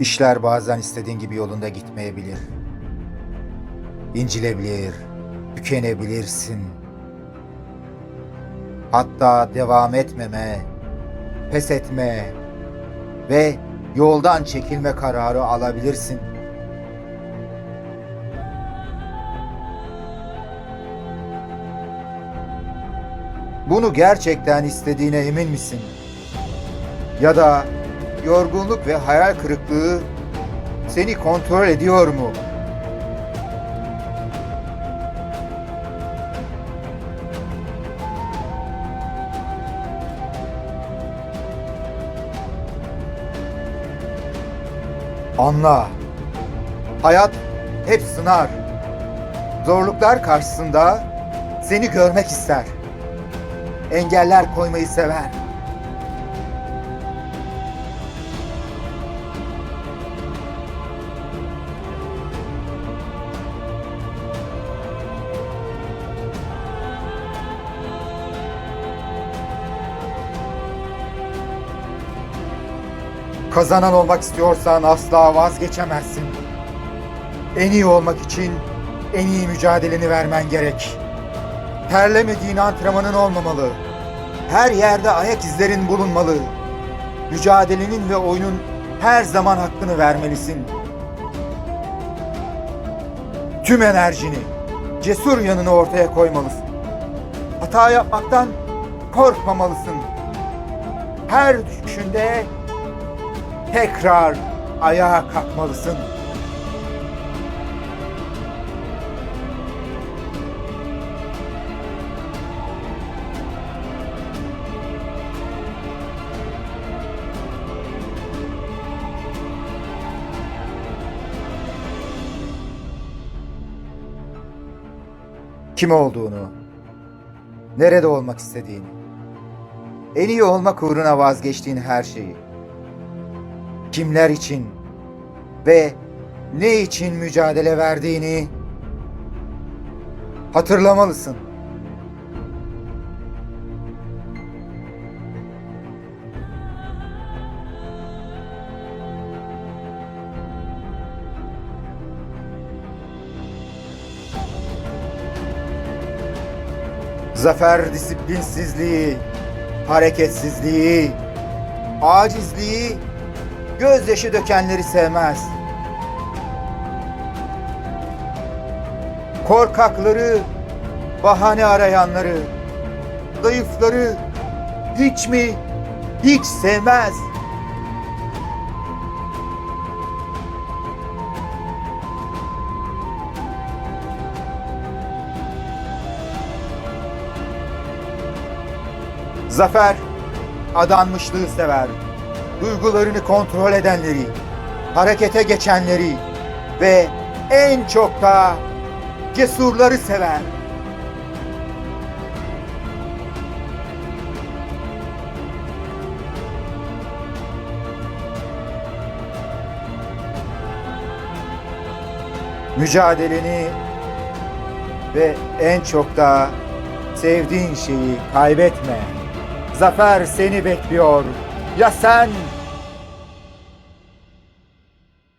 İşler bazen istediğin gibi yolunda gitmeyebilir. İncilebilir, tükenebilirsin. Hatta devam etmeme, pes etme ve yoldan çekilme kararı alabilirsin. Bunu gerçekten istediğine emin misin? Ya da yorgunluk ve hayal kırıklığı seni kontrol ediyor mu? Anla. Hayat hep sınar. Zorluklar karşısında seni görmek ister. Engeller koymayı sever. Kazanan olmak istiyorsan asla vazgeçemezsin. En iyi olmak için en iyi mücadeleni vermen gerek. Terlemediğin antrenmanın olmamalı. Her yerde ayak izlerin bulunmalı. Mücadelenin ve oyunun her zaman hakkını vermelisin. Tüm enerjini, cesur yanını ortaya koymalısın. Hata yapmaktan korkmamalısın. Her düşüşünde tekrar ayağa kalkmalısın. Kim olduğunu, nerede olmak istediğini, en iyi olmak uğruna vazgeçtiğin her şeyi, kimler için ve ne için mücadele verdiğini hatırlamalısın. Zafer disiplinsizliği, hareketsizliği, acizliği, gözyaşı dökenleri sevmez. Korkakları, bahane arayanları, zayıfları hiç mi, hiç sevmez. Zafer adanmışlığı sever. Duygularını kontrol edenleri, harekete geçenleri ve en çok da cesurları sever. Mücadeleni ve en çok da sevdiğin şeyi kaybetme. Zafer seni bekliyor. Ya sen